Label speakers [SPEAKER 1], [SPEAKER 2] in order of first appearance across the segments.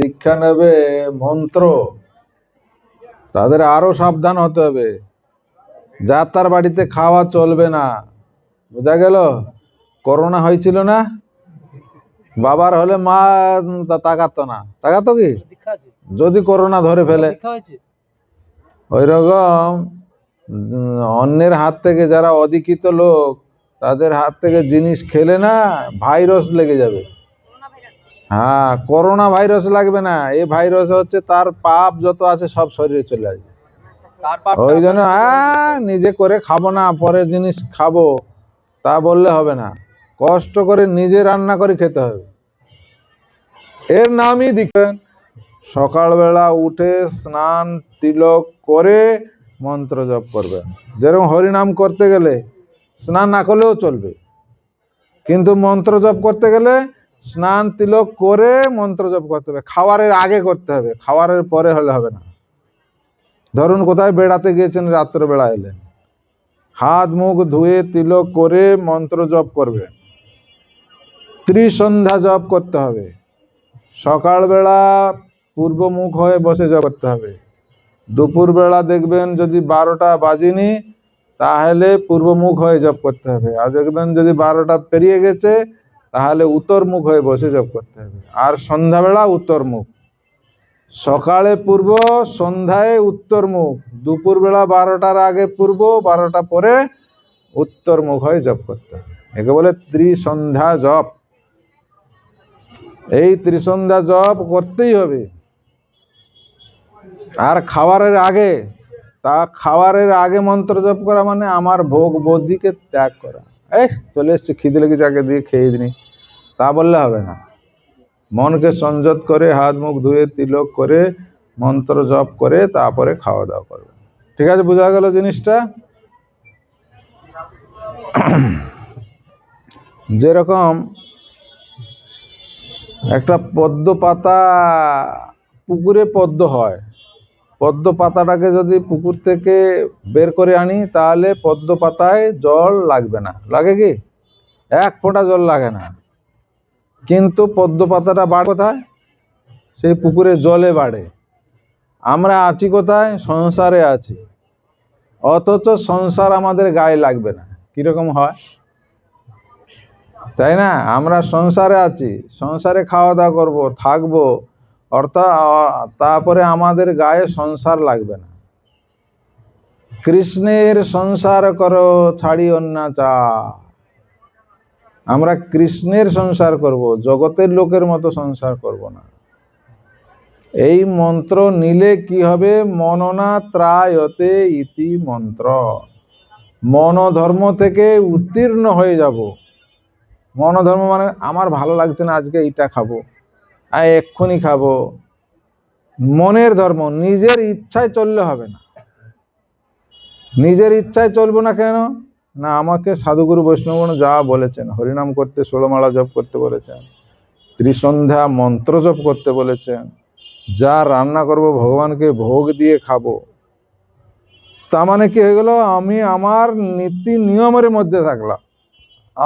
[SPEAKER 1] দীক্ষা নেবে মন্ত্র। তাদের আরও সাবধান হতে হবে। যার তার বাড়িতে খাওয়া চলবে না। বোঝা গেল? করোনা হয়েছিল না? বাবার হলে মা তাকাতো না। তাকাতো কি? যদি করোনা ধরে ফেলে। ওই রকম অন্যের হাত থেকে যারা অধিকৃত লোক তাদের হাত থেকে জিনিস খেলে না ভাইরাস লেগে যাবে। হ্যাঁ করোনা ভাইরাস লাগবে না। এই ভাইরাস হচ্ছে তার পাপ যত আছে সব শরীরে চলে আসবে। ওই জন্য আহ, নিজে করে খাব না পরের জিনিস খাব তা বললে হবে না। কষ্ট করে নিজে রান্না করে খেতে হবে। এর নামই দেখবেন সকালবেলা উঠে স্নান তিলক করে মন্ত্র জপ করবেন। যেরকম হরিনাম করতে গেলে স্নান না করলেও চলবে। কিন্তু মন্ত্র জপ করতে গেলে স্নান তিলক করে মন্ত্র জপ করতে হবে। খাওয়ারের আগে করতে হবে। খাওয়ারের পরে হলে হবে না। ধরুন কোথায় বেড়াতে গিয়েছেন রাত্রেবেলা এলেন। হাত মুখ ধুয়ে তিলক করে মন্ত্র জপ করবেন ত্রিসন্ধ্যা জপ করতে হবে। সকালবেলা পূর্বমুখ হয়ে বসে জপ করতে হবে। দুপুরবেলা দেখবেন যদি বারোটা বাজেনি, তাহলে পূর্বমুখ হয়ে জপ করতে হবে। আর দেখবেন যদি বারোটা পেরিয়ে গেছে তাহলে উত্তরমুখ হয়ে বসে জপ করতে হবে। আর সন্ধ্যাবেলা উত্তরমুখ। সকালে পূর্ব, সন্ধ্যায় উত্তর মুখ দুপুরবেলা বারোটার আগে পূর্ব, বারোটা পরে উত্তর মুখ হয়ে জপ করতে হবে। একে বলে ত্রিসন্ধ্যা জপ এই ত্রিসন্ধ্যা জপ করতেই হবে। আর খাওয়ারের আগে, তা খাওয়ারের আগে মন্ত্র জপ করা মানে আমার ভোগ বৌদিকে ত্যাগ করা। এই চলে এসছে, খিদে লেগেছে আগে দিয়ে খেয়ে দিনি তা বললে হবে না। মনকে সংযত করে, হাত মুখ ধুয়ে, তিলক করে, মন্ত্র জপ করে, তারপরে খাওয়া দাওয়া করবে। ঠিক আছে, বোঝা গেল জিনিসটা? যেরকম একটা পদ্ম পাতা পুকুরে পদ্ম হয় পদ্ম পাতাটাকে যদি পুকুর থেকে বের করে আনি, তাহলে পদ্ম পাতায় জল লাগবে না। লাগে কি? এক ফোঁটা জল লাগে না। কিন্তু পদ্ম পাতাটা বাড়ে কোথায়? সেই পুকুরে জলে বাড়ে। আমরা আছি কোথায়? সংসারে আছি। অথচ সংসার আমাদের গায়ে লাগবে না। কীরকম হয়? তাই না? আমরা সংসারে আছি। সংসারে খাওয়া দাওয়া করব, থাকব। অর্থাৎ তারপরে আমাদের গায়ে সংসার লাগবে না। কৃষ্ণের সংসার করো, ছাড়ি অন্যাচা আমরা কৃষ্ণের সংসার করব, জগতের লোকের মতো সংসার করব না। এই মন্ত্র নিলে কি হবে? মননা ত্রায়তে ইতি মন্ত্র। মনোধর্ম থেকে উত্তীর্ণ হয়ে যাব। মনোধর্ম মানে আমার ভালো লাগছে না, আজকে এইটা খাব। আর এক্ষুনি খাব। মনের ধর্ম, নিজের ইচ্ছায় চললে হবে না। নিজের ইচ্ছায় চলবো না কেন? না, আমাকে সাধুগুরু বৈষ্ণবগণ যা বলেছেন, হরিনাম করতে, ষোলমালা জপ করতে বলেছেন, ত্রিসন্ধ্যা মন্ত্র জপ করতে বলেছেন, যা রান্না করব, ভগবানকে ভোগ দিয়ে খাব। তা মানে কি হয়ে গেল? আমি আমার নীতি নিয়মের মধ্যে থাকলাম।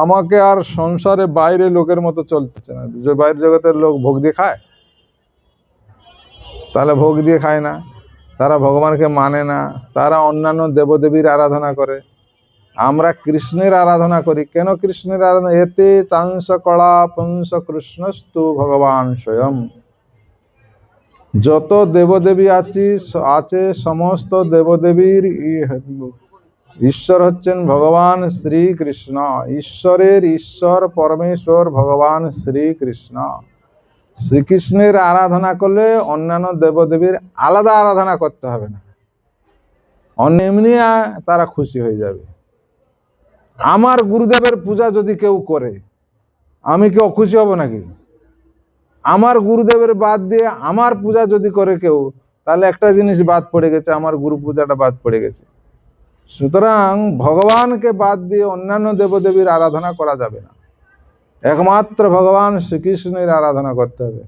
[SPEAKER 1] আমাকে আর সংসারে বাইরে লোকের মতো চলতেছে না। যে বাইরের জগতের লোক ভোগ দিয়ে খায়, তাহলে ভোগ দিয়ে খায় না। তারা ভগবানকে মানে না। তারা অন্যান্য দেবদেবীর আরাধনা করে। আমরা কৃষ্ণের আরাধনা করি। কেন কৃষ্ণের আরাধনা? এতে চাংস কলা পংস কৃষ্ণস্তু ভগবান স্বয়ং। যত দেবদেবী আছি, আছে সমস্ত দেবদেবীর ঈশ্বর হচ্ছেন ভগবান শ্রীকৃষ্ণ। ঈশ্বরের ঈশ্বর, পরমেশ্বর ভগবান শ্রীকৃষ্ণ। শ্রীকৃষ্ণের আরাধনা করলে অন্যান্য দেবদেবীর আলাদা আরাধনা করতে হবে না। অন্য এমনি তারা খুশি হয়ে যাবে। আমার গুরুদেবের পূজা যদি কেউ করে, আমি কি অখুশি হব নাকি? আমার গুরুদেবের বাদ দিয়ে আমার পূজা যদি করে কেউ, তাহলে একটা জিনিস বাদ পড়ে গেছে, আমার গুরু পূজাটা বাদ পড়ে গেছে। সুতরাং ভগবানকে বাদ দিয়ে অন্যান্য দেবদেবীর আরাধনা করা যাবে না। একমাত্র ভগবান শ্রীকৃষ্ণের আরাধনা করতে হবে।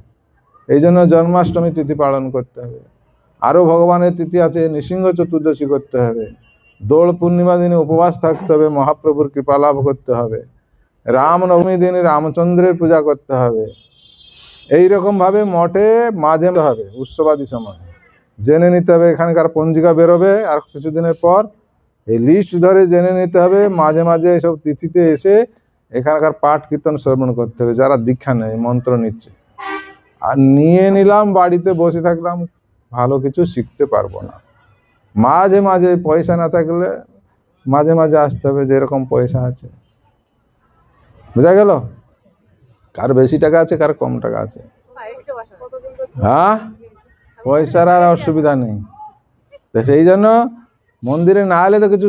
[SPEAKER 1] এই জন্য জন্মাষ্টমী তিথি পালন করতে হবে। আরও ভগবানের তিথি আছে, নৃসিংহ চতুর্দশী করতে হবে। দোল পূর্ণিমা দিনে উপবাস থাকতে হবে, মহাপ্রভুর কৃপা লাভ করতে হবে। রামনবমী দিনে রামচন্দ্রের পূজা করতে হবে। এইরকম ভাবে মঠে মাঝে হবে, উৎসবাদী সময়। জেনে নিতে হবে, এখানকার পঞ্জিকা বেরোবে, আর কিছুদিনের পর এই লিস্ট ধরে জেনে নিতে হবে, মাঝে মাঝে এসব তিথিতে এসে এখানকার পাঠ, কীর্তন শ্রবণ করতে হবে, যারা দীক্ষা নেয়, মন্ত্র নিচ্ছে। আর নিয়ে নিলাম, বাড়িতে বসে থাকলাম, ভালো কিছু শিখতে পারব না। মাঝে মাঝে পয়সা না থাকলে মাঝে মাঝে আসতে হবে, যেরকম পয়সা আছে। বোঝা গেল? কার বেশি টাকা আছে, কার কম টাকা আছে। হ্যাঁ? পয়সার আর অসুবিধা নেই। তো সেই জন্য মন্দিরে না এলে তো কিছু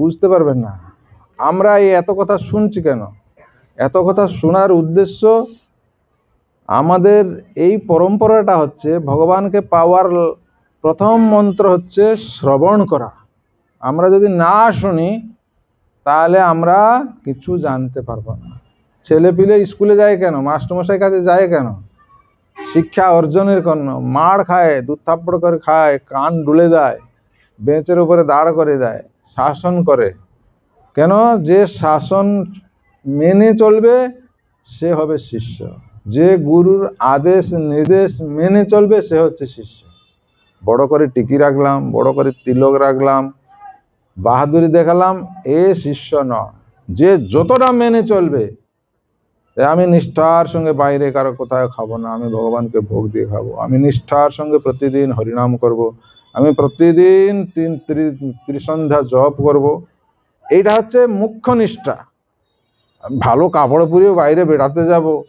[SPEAKER 1] বুঝতে পারবেন না। আমরা এই এত কথা শুনছি কেন? এত কথা শোনার উদ্দেশ্য আমাদের এই পরম্পরাটা হচ্ছে ভগবানকে পাওয়ার প্রথম মন্ত্র হচ্ছে শ্রবণ করা। আমরা যদি না শুনি, তাহলে আমরা কিছু জানতে পারব না। ছেলে পিলে স্কুলে যায় কেন? মাস্টারমশাই কাছে যায় কেন? শিক্ষা অর্জনের জন্য মার খায় দু থাপ্পড় করে খায়, কান ডুলে দেয়। বেঞ্চের উপরে দাঁড় করে দেয় শাসন করে। কেন? যে শাসন মেনে চলবে, সে হবে শিষ্য। যে গুরুর আদেশ, নির্দেশ মেনে চলবে, সে হচ্ছে শিষ্য। বড় করে টিকি রাখলাম, বড় করে তিলক রাখলাম, বাহাদুরি দেখালাম, এ শিষ্য ন যে যতটা মেনে চলবে আমি নিষ্ঠার সঙ্গে বাইরে কারও কোথাও খাব না, আমি ভগবানকে ভোগ দিয়ে খাব। আমি নিষ্ঠার সঙ্গে প্রতিদিন হরিনাম করব। আমি প্রতিদিন তিন ত্রি- ত্রিসন্ধ্যা জপ করব। এইটা হচ্ছে মুখ্য নিষ্ঠা। ভালো কাপড় পরিয়ে বাইরে বেড়াতে যাব,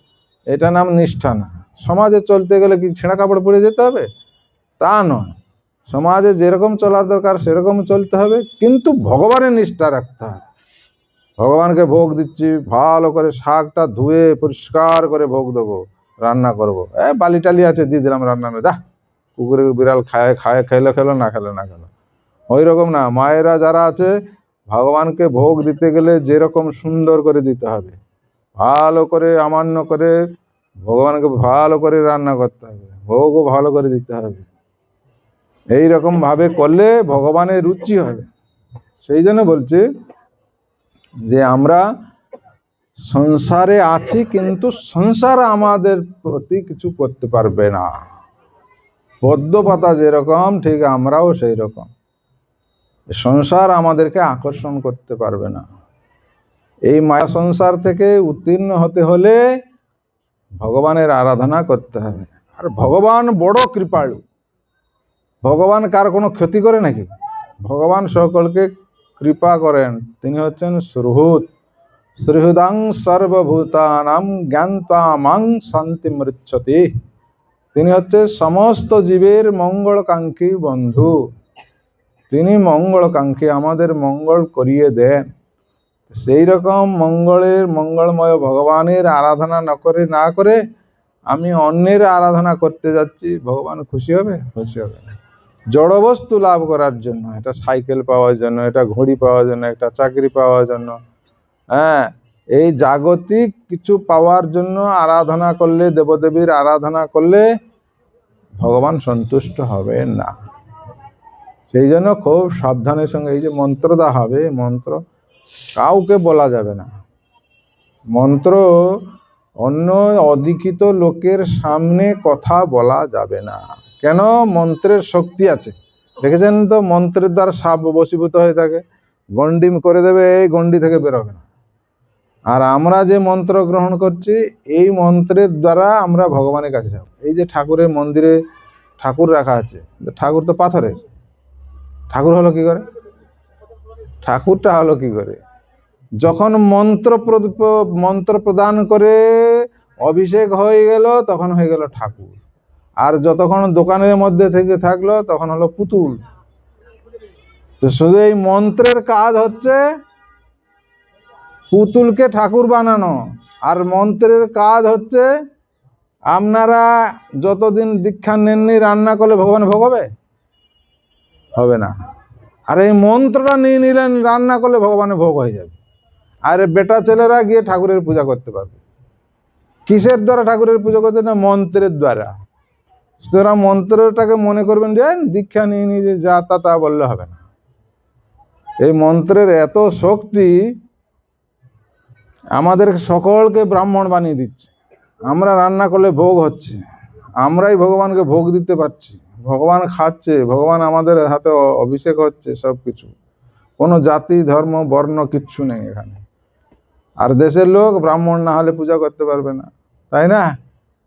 [SPEAKER 1] এটা নাম নিষ্ঠা না। সমাজে চলতে গেলে কি ছেঁড়া কাপড় পরে যেতে হবে? তা নয়। সমাজে যেরকম চলার দরকার, সেরকম চলতে হবে, কিন্তু ভগবানের নিষ্ঠা রাখতে হবে। ভগবানকে ভোগ দিচ্ছি, ভালো করে শাকটা ধুয়ে পরিষ্কার করে ভোগ দেবো, রান্না করব। এ, বালি টালি আছে, দিয়ে দিলাম রান্না যা। কুকুরে বিড়াল খায় খায়, খেলো খেলো, না খেলো না খেলো। ওই রকম না, মায়েরা যারা আছে, ভগবানকে ভোগ দিতে গেলে যেরকম সুন্দর করে দিতে হবে। ভালো করে, আমান্য করে ভগবানকে ভালো করে রান্না করতে হবে। ভোগও ভালো করে দিতে হবে। এই রকম ভাবে করলে ভগবানের রুচি হবে। সেই জন্য বলছে যে আমরা সংসারে আছি, কিন্তু সংসার আমাদের প্রতি কিছু করতে পারবে না। পদ্ম পাতা যেরকম, ঠিক আমরাও সেই রকম সংসার আমাদেরকে আকর্ষণ করতে পারবে না। এই মায়া সংসার থেকে উত্তীর্ণ হতে হলে ভগবানের আরাধনা করতে হবে। আর ভগবান বড় কৃপালু। ভগবান কার কোনো ক্ষতি করে নাকি? ভগবান সকলকে কৃপা করেন। তিনি হচ্ছেন সুহৃদাং সর্বভূতানাম জ্ঞানতামাং শান্তি মৃচ্ছতি তিনি হচ্ছে সমস্ত জীবের মঙ্গলকাঙ্ক্ষী বন্ধু। তিনি মঙ্গলকাঙ্ক্ষী, আমাদের মঙ্গল করিয়ে দেন। সেই রকম মঙ্গলের, মঙ্গলময় ভগবানের আরাধনা না করে না করে আমি অন্যের আরাধনা করতে যাচ্ছি, ভগবান খুশি হবে? খুশি হবে। না। জড়বস্তু লাভ করার জন্য, এটা সাইকেল পাওয়ার জন্য, এটা ঘড়ি পাওয়ার জন্য একটা চাকরি পাওয়ার জন্য হ্যাঁ এই জাগতিক কিছু পাওয়ার জন্য আরাধনা করলে, দেবদেবীর আরাধনা করলে ভগবান সন্তুষ্ট হবে না। সেই জন্য খুব সাবধানের সঙ্গে এই যে মন্ত্র দেওয়া হবে মন্ত্র কাউকে বলা যাবে না। মন্ত্র অন্য অদীক্ষিত লোকের সামনে কথা বলা যাবে না। কেন? মন্ত্রের শক্তি আছে। দেখেছেন তো? মন্ত্রের দ্বারা সাপ বশীভূত হয়ে থাকে। গন্ডি করে দেবে, এই গন্ডি থেকে বেরোবে না। আর আমরা যে মন্ত্র গ্রহণ করছি, এই মন্ত্রের দ্বারা আমরা ভগবানের কাছে যাব। এই যে ঠাকুরের মন্দিরে ঠাকুর রাখা আছে, ঠাকুর তো পাথরের। ঠাকুর হলো কি করে? ঠাকুরটা হলো কি করে? যখন মন্ত্র মন্ত্র প্রদান করে অভিষেক হয়ে গেল, তখন হয়ে গেল ঠাকুর। আর যতক্ষণ দোকানের মধ্যে থেকে থাকল, তখন হলো পুতুল। তো শুধু এই মন্ত্রের কাজ হচ্ছে পুতুলকে ঠাকুর বানানো। আর মন্ত্রের কাজ হচ্ছে, আপনারা যতদিন দীক্ষা নেননি, রান্না করলে ভগবান ভোগ হবে? হবে না। আর এই মন্ত্রটা নিয়ে নিলেন, রান্না করলে ভগবানের ভোগ হয়ে যাবে। আর বেটা ছেলেরা গিয়ে ঠাকুরের পূজা করতে পারবে। কিসের দ্বারা ঠাকুরের পূজা করতে না? মন্ত্রের দ্বারা। সুতরাং মন্ত্রটাকে মনে করবেন যে দীক্ষা নিয়ে নিয়ে যে যা তা তা বললে হবে না। এই মন্ত্রের এত শক্তি আমাদের সকলকে ব্রাহ্মণ বানিয়ে দিচ্ছে। আমরা রান্না করলে ভোগ হচ্ছে। আমরাই ভগবানকে ভোগ দিতে পারছি। ভগবান খাচ্ছে, ভগবান আমাদের হাতে অভিষেক হচ্ছে সব কিছু কোনো জাতি, ধর্ম, বর্ণ কিচ্ছু নেই এখানে। আর দেশের লোক ব্রাহ্মণ না হলে পূজা করতে পারবে না। তাই না?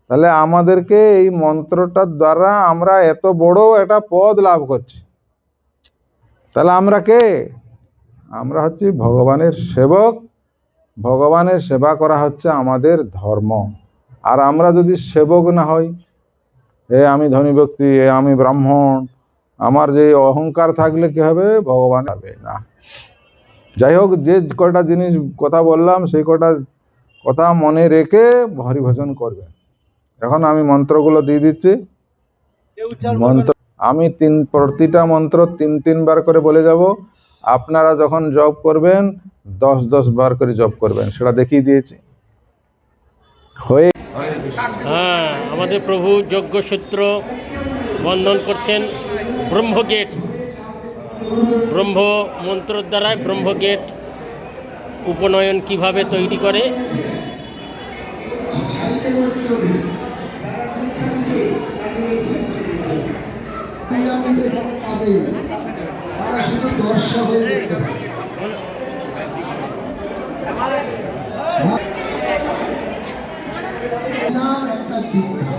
[SPEAKER 1] তাহলে আমাদেরকে এই মন্ত্রটার দ্বারা আমরা এত বড় একটা পদ লাভ করছি। তাহলে আমরা কে? আমরা হচ্ছি ভগবানের সেবক। ভগবানের সেবা করা হচ্ছে আমাদের ধর্ম। আর আমরা যদি সেবক না হই এ আমি ধনী ব্যক্তি এ আমি ব্রাহ্মণ আমার যে অহংকার থাকলে কি হবে? ভগবান হবে না। যাই হোক যে কটা জিনিস কথা বললাম সেই কটা কথা মনে রেখে হরিভজন করবেন। এখন আমি মন্ত্রগুলো দিয়ে দিচ্ছি। মন্ত্র আমি তিন প্রতিটা মন্ত্র তিন তিনবার করে বলে যাব। আপনারা যখন জব করবেন দশ দশ বার করে জব করবেন সেটা দেখিয়ে দিয়েছি। হয়ে
[SPEAKER 2] হ্যাঁ আমাদের প্রভু যজ্ঞসূত্র বন্ধন করছেন ব্রহ্মগেট। ব্রহ্ম মন্ত্রের দ্বারাই ব্রহ্মগেট উপনয়ন কীভাবে তৈরি করে?
[SPEAKER 3] কাজেই শুধু দর্শক হয়ে দেখতে পারে নাম একটা দীক্ষা।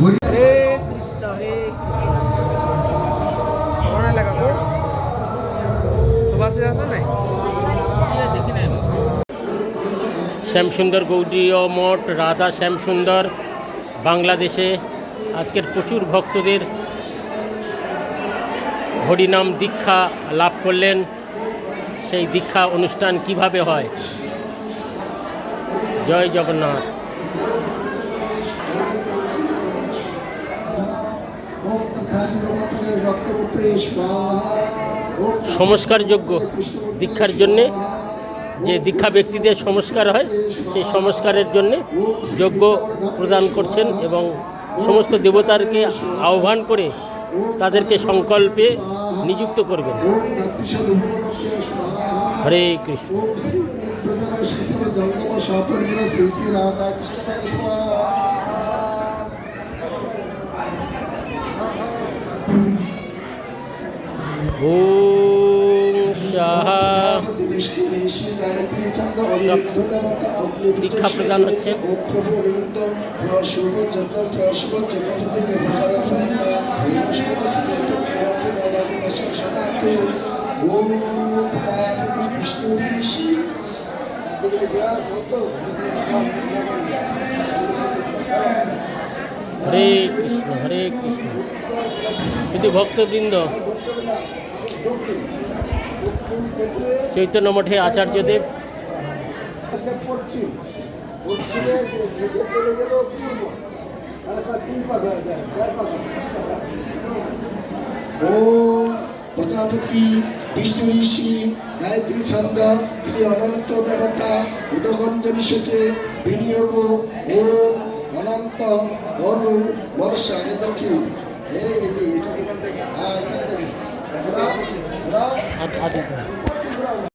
[SPEAKER 4] হরে কৃষ্ণ হরে কৃষ্ণ। কোন সুভাষ নাই?
[SPEAKER 2] শ্যামসুন্দর গৌড়ীয় মঠ রাধা শ্যামসুন্দর বাংলাদেশে। আজকের প্রচুর ভক্তদের হরিনাম দীক্ষা লাভ করলেন। সেই দীক্ষা অনুষ্ঠান কীভাবে হয়? জয় জগন্নাথ। সংস্কারযোগ্য দীক্ষার জন্যে যে দীক্ষা ব্যক্তিদের সংস্কার হয়, সেই সংস্কারের জন্যে যোগ্য প্রদান করছেন এবং সমস্ত দেবতারকে আহ্বান করে তাদেরকে সংকল্পে নিযুক্ত করবেন। হরে কৃষ্ণ।
[SPEAKER 3] ওম শ্রী প্রজাপতি হরে কৃষ্ণ হরে কৃষ্ণ। শুধু ভক্তবৃন্দ। চৈতন্য মঠে আচার্যদেব ওম প্রজাপতি বিষ্ণু ঋষি গায়ত্রী ছন্দ শ্রী অনন্ত দেবতা উদগঞ্জনী সুখে বিনিয়োগ ও অনন্ত অরু বর্ষা এ দক্ষিণ এই দিদি হ্যাঁ
[SPEAKER 2] আদি